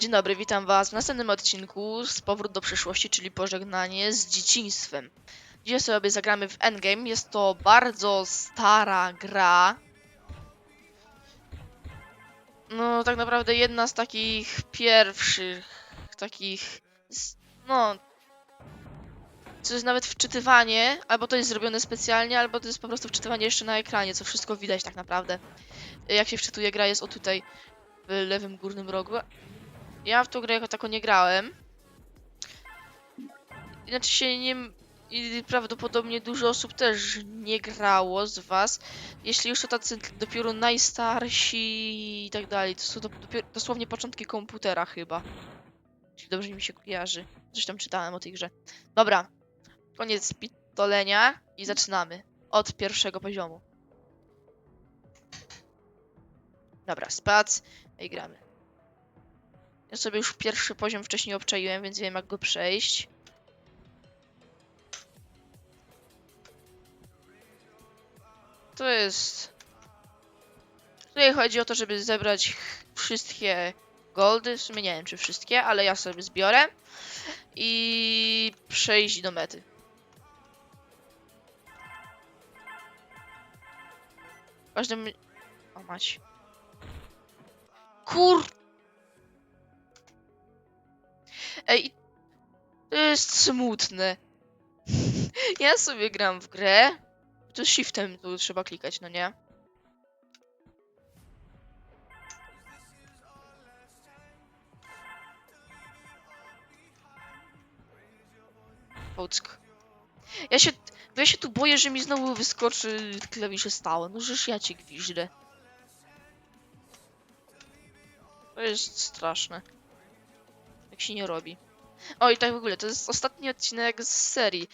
Dzień dobry, witam was w następnym odcinku z Powrót do przyszłości, czyli pożegnanie z dzieciństwem. Dzisiaj sobie zagramy w Endgame. Jest to bardzo stara gra. No, tak naprawdę jedna z takich pierwszych, takich, no, to jest nawet wczytywanie, albo to jest zrobione specjalnie, albo to jest po prostu wczytywanie jeszcze na ekranie, co wszystko widać tak naprawdę. Jak się wczytuje gra jest o tutaj, w lewym górnym rogu. Ja w tą grę jako tako nie grałem. Znaczy się nie... I prawdopodobnie dużo osób też nie grało z was. Jeśli już to tacy dopiero najstarsi i tak dalej. To są do, dopiero, dosłownie początki komputera chyba. Jeśli dobrze mi się kojarzy. Coś tam czytałem o tej grze. Dobra. Koniec pitolenia i zaczynamy. Od pierwszego poziomu. Dobra, spac i gramy. Ja sobie już pierwszy poziom wcześniej obczaiłem, więc wiem jak go przejść. To jest... Tutaj chodzi o to, żeby zebrać wszystkie goldy. W sumie nie wiem czy wszystkie, ale ja sobie zbiorę. I przejść do mety. W każdym... O mać. Kur... Ej, to jest smutne. Ja sobie gram w grę. To shiftem tu trzeba klikać, no nie? Pock. Ja się, ja się tu boję, że mi znowu wyskoczy klawisze stałe. No żeż ja cię gwiżdżę. To jest straszne. Tak się nie robi. O i tak w ogóle, to jest ostatni odcinek z serii.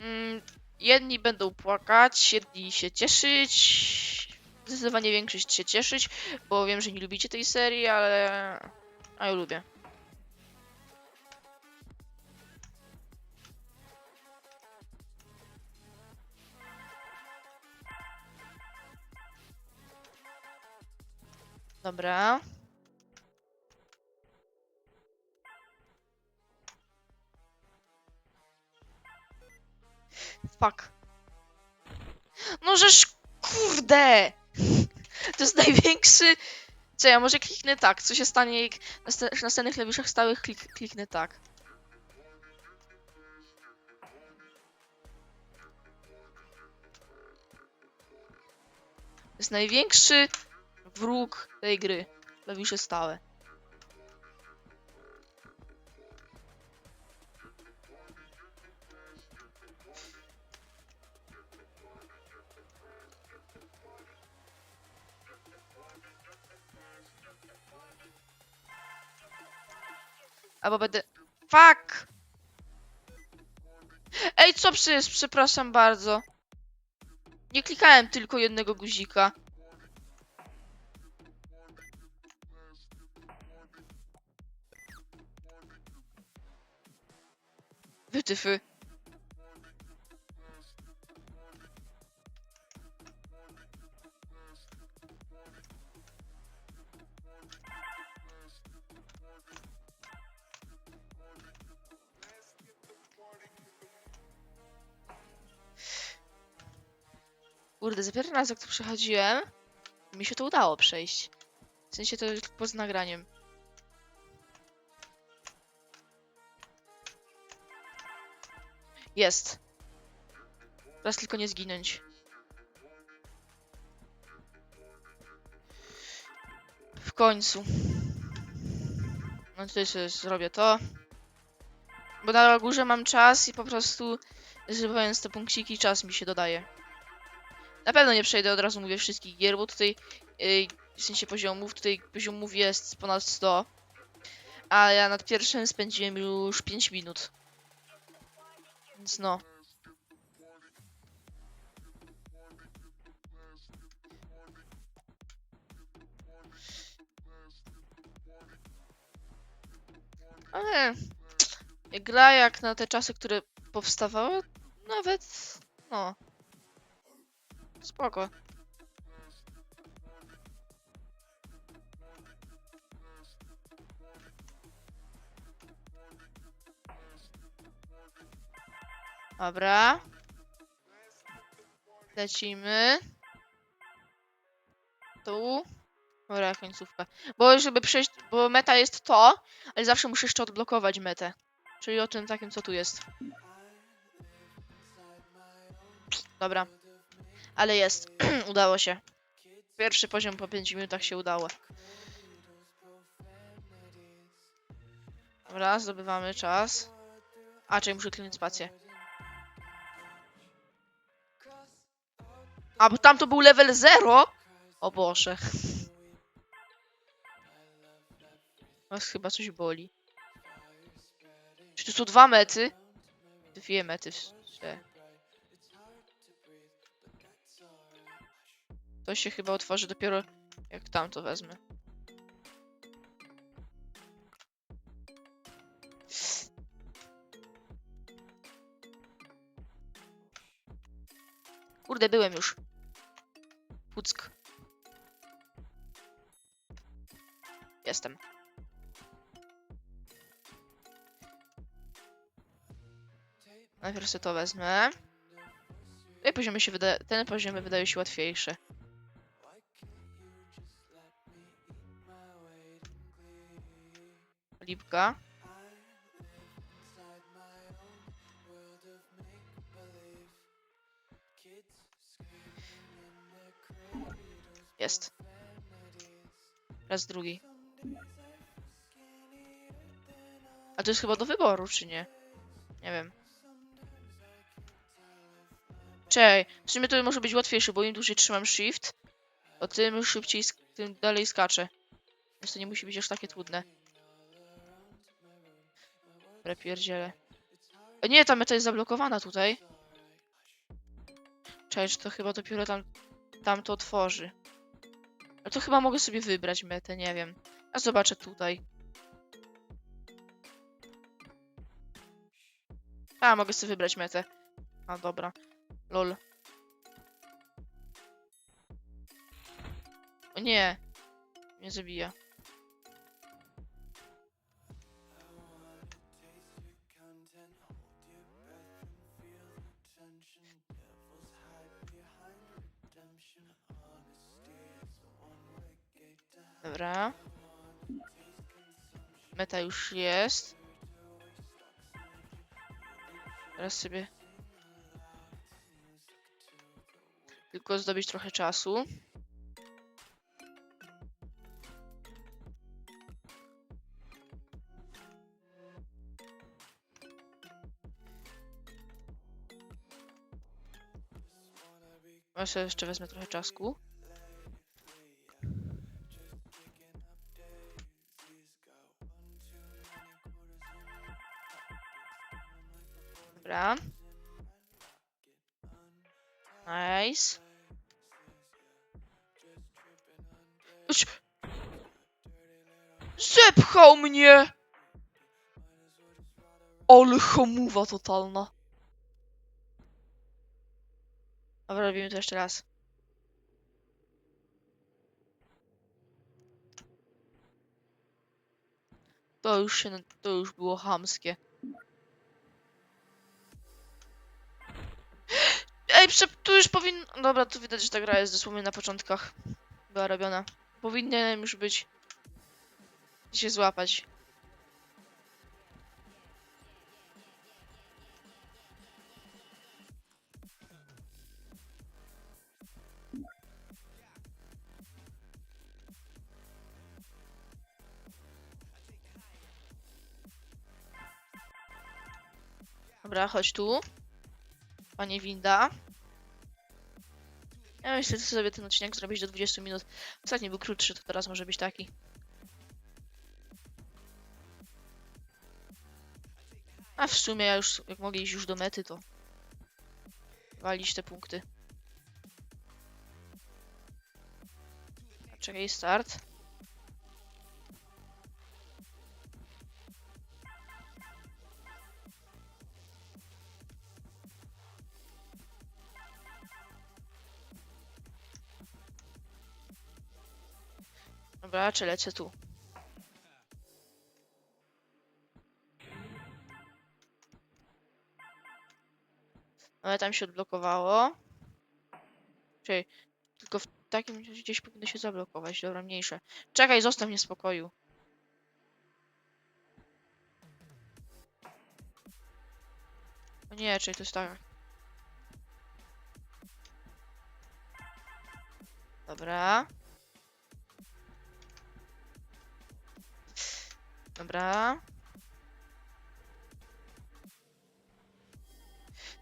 Mm, jedni będą płakać, jedni się cieszyć. Zdecydowanie większość się cieszyć, bo wiem, że nie lubicie tej serii, ale... A ja lubię. Dobra. Fuck. No żeż kurde! To jest największy... Co ja może kliknę tak, co się stanie jak na na następnych klawiszach stałych klik kliknę tak. To jest największy wróg tej gry. Klawisze stałe. Albo będę... Fuck! Ej, co przecież? Przepraszam bardzo. Nie klikałem tylko jednego guzika. Wytyfy. Kurde, za pierwszy raz jak tu przechodziłem, mi się to udało przejść. W sensie to poza nagraniem. Jest. Teraz tylko nie zginąć. W końcu. No tutaj sobie zrobię to. Bo na górze mam czas i po prostu zrywając te punkciki czas mi się dodaje. Na pewno nie przejdę od razu mówię wszystkich gier, bo tutaj yy, w sensie poziomów, tutaj poziomów jest ponad 100. A ja nad pierwszym spędziłem już 5 minut. Więc no. Ale gra jak na te czasy, które powstawały, nawet no. Spoko. Dobra. Lecimy. Tu. Dobra, końcówka. Bo żeby przejść, bo meta jest to, ale zawsze muszę jeszcze odblokować metę. Czyli o tym takim, co tu jest. Dobra. Ale jest. udało się. Pierwszy poziom po 5 minutach się udało. Dobra, zdobywamy czas. A, czyli muszę kliknąć spację. A, bo tam to był level 0? O Boże. Was chyba coś boli. Czy to są dwa mety? Dwie mety. To się chyba otworzy dopiero jak tam to wezmę. Kurde, byłem już. Puck. Jestem. Najpierw sobie to wezmę. Te poziomy się wyda ten poziomy wydają się łatwiejsze. Lipka. Jest. Raz drugi. A to jest chyba do wyboru, czy nie? Nie wiem. Czej, w sumie to może być łatwiejsze, bo im dłużej trzymam shift, to tym szybciej, tym dalej skaczę. Więc to nie musi być aż takie trudne. Dobra, pierdziele. Nie, ta meta jest zablokowana tutaj. Cześć, to chyba dopiero tam, tam to otworzy. A to chyba mogę sobie wybrać metę, nie wiem. A zobaczę tutaj. A, mogę sobie wybrać metę. A, dobra. Lol. O nie. Mnie zabija. Dobra. Meta już jest. Teraz sobie tylko zdobyć trochę czasu. Sobie jeszcze wezmę trochę czasku. Zepchał mnie! Ale totalna. Dobra, robimy to jeszcze raz. To już się, to już było chamskie. Ej, tu już powinno... Dobra, tu widać, że ta gra jest dosłownie na początkach. Była robiona. Powinienem już być... się złapać. Dobra, chodź tu. Panie Winda. Ja myślę, że sobie ten odcinek zrobić do 20 minut. Ostatni był krótszy, to teraz może być taki. A w sumie ja już, jak mogę iść już do mety, to walić te punkty. Czekaj, start. Dobra, czy lecę tu? No, ale tam się odblokowało. Czyli tylko w takim gdzieś powinno się zablokować. Dobra, mniejsze. Czekaj, zostaw mnie w spokoju. O nie, czyli to jest tak. Dobra. Dobra.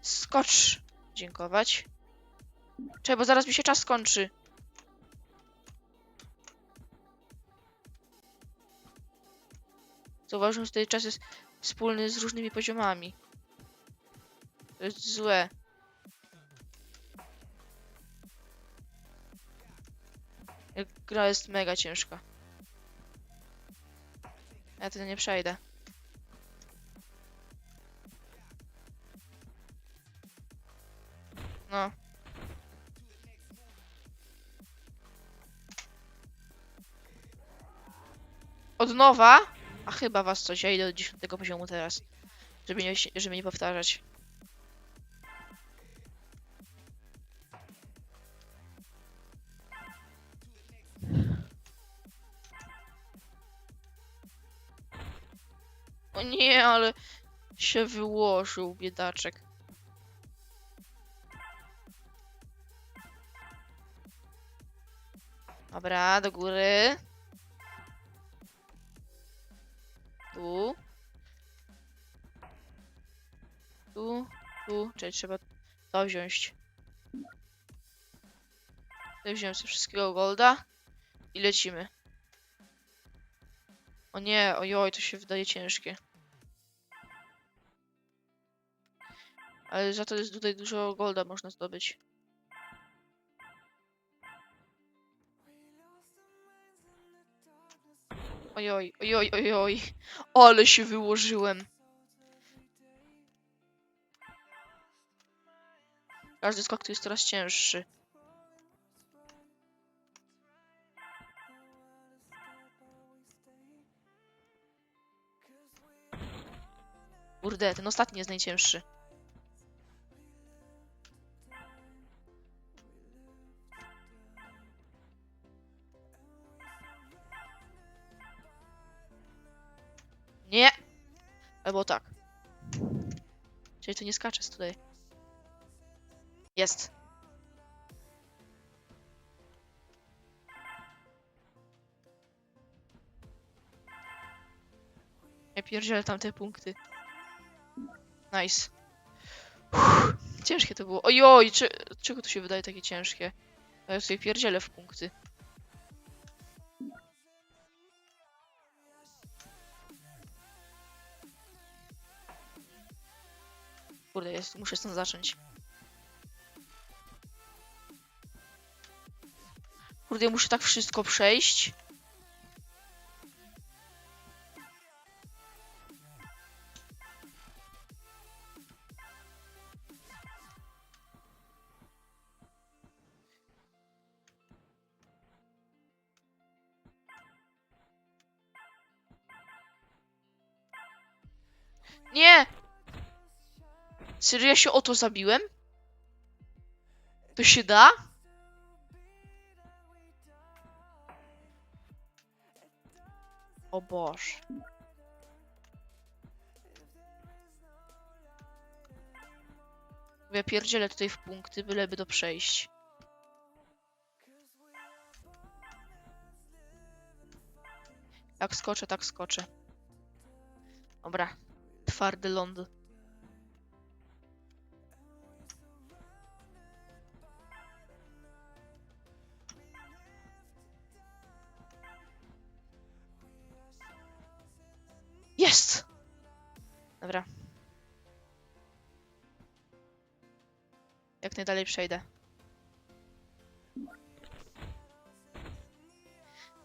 Skocz. Dziękować. Czekaj, bo zaraz mi się czas skończy. Zauważyłem, że tutaj czas jest wspólny z różnymi poziomami. To jest złe. Gra jest mega ciężka. Ja tyle nie przejdę. No. Od nowa? A chyba was coś, ja idę do 10 poziomu teraz. Żeby nie, żeby nie powtarzać. Nie, ale się wyłożył, biedaczek. Dobra, do góry. Tu. Tu, tu. Czyli trzeba to wziąć. Wziąłem sobie wszystkiego golda. I lecimy. O nie, ojoj, to się wydaje ciężkie. Ale za to jest tutaj dużo golda można zdobyć. Ojoj, ojoj, ojoj. Ale się wyłożyłem. Każdy skok tu jest coraz cięższy. Kurde, ten ostatni jest najcięższy. Albo tak. Czyli to nie skacze tutaj. Jest. Ja pierdzielę tamte punkty. Nice. Uff, ciężkie to było. Ojoj, czy, czego to się wydaje takie ciężkie? Ja sobie pierdzielę w punkty. Kurde, jest, muszę stąd zacząć. Kurde, muszę tak wszystko przejść. Serio, ja się o to zabiłem? To się da? O Boże. Ja pierdzielę tutaj w punkty, byleby to przejść. Jak skoczę, tak skoczę. Dobra. Twardy ląd. Dobra. Jak najdalej przejdę.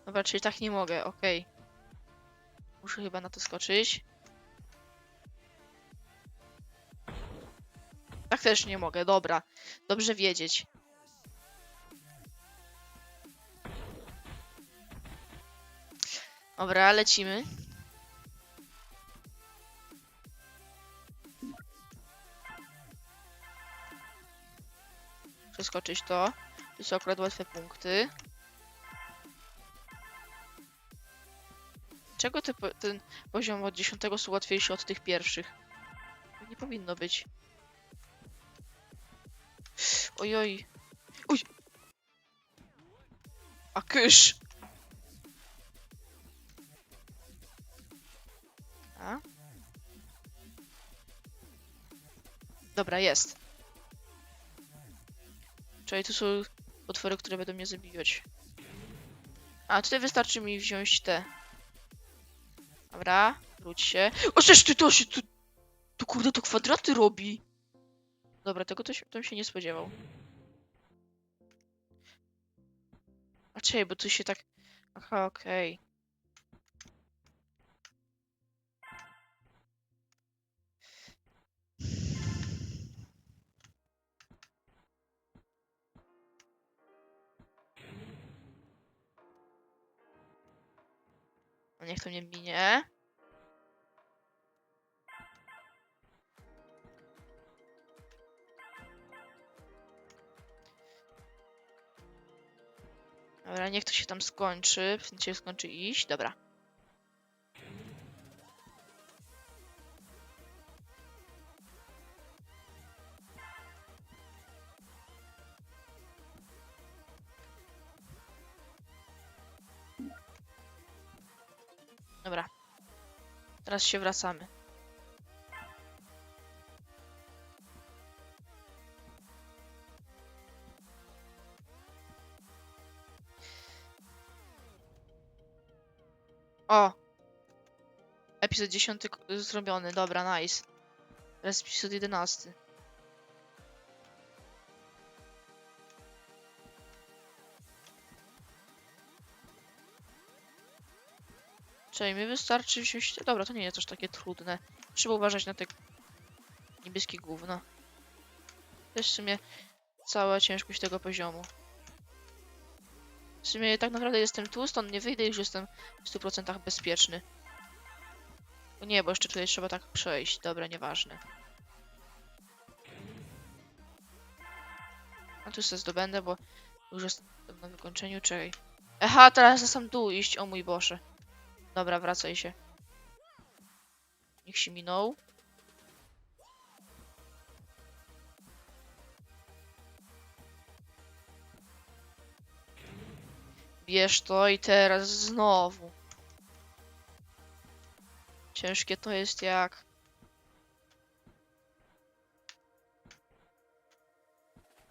Dobra, czyli tak nie mogę, okej. Muszę chyba na to skoczyć. Tak też nie mogę, dobra. Dobrze wiedzieć. Dobra, lecimy. Przeskoczyć to. To są akurat łatwe punkty. Czego te, ten poziom od 10 są łatwiejszy od tych pierwszych? Nie powinno być. Ojoj. Uj! A kysz! A? Dobra, jest. Czyli tu są potwory, które będą mnie zabijać. A, tutaj wystarczy mi wziąć te. Dobra, wróć się. O, cześć, ty to się tu... Tu kurde, to kwadraty robi. Dobra, tego to się, to się nie spodziewał. A czekaj, bo tu się tak... Aha, okej. No niech to mnie minie. Dobra, niech to się tam skończy. W sensie skończy iść. Dobra. Dobra. Teraz się wracamy. O! Epizod 10 k- zrobiony, dobra, nice. Teraz epizod 11. Czyli mi wystarczy wziąć... Dobra, to nie jest aż takie trudne. Trzeba uważać na te niebieskie gówno. To jest w sumie cała ciężkość tego poziomu. W sumie tak naprawdę jestem tu, stąd nie wyjdę już jestem w 100% bezpieczny. Nie, bo jeszcze tutaj trzeba tak przejść. Dobra, nieważne. A tu sobie zdobędę, bo już jest na wykończeniu. Czekaj. Aha, teraz na sam dół iść. O mój Boże. Dobra, wracaj się. Niech się minął. Bierz to i teraz znowu. Ciężkie to jest jak...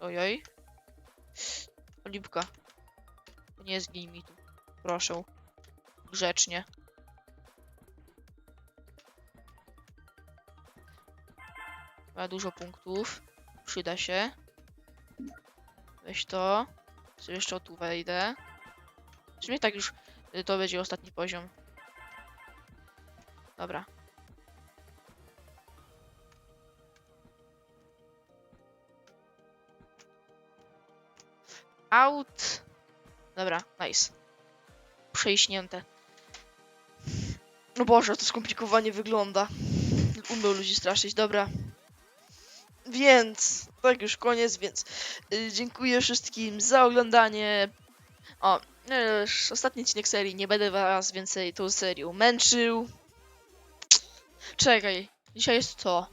Ojoj. Olipka. Nie zgnij mi tu. Proszę. Grzecznie. Ma dużo punktów. Przyda się. Weź to. Co jeszcze tu wejdę. W sumie tak już y, to będzie ostatni poziom. Dobra. Out. Dobra, nice. Przejśnięte. No Boże, to skomplikowanie wygląda. Umiał ludzi straszyć, dobra. Więc, tak już koniec, więc y, dziękuję wszystkim za oglądanie. O, y, już ostatni odcinek serii, nie będę was więcej tą serią męczył. Czekaj, dzisiaj jest co?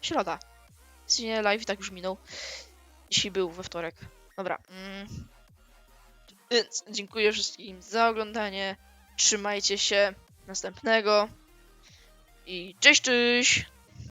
Środa. Nie live i tak już minął. Dzisiaj był we wtorek. Dobra. Mm. Więc dziękuję wszystkim za oglądanie. Trzymajcie się. Następnego. I cześć, cześć!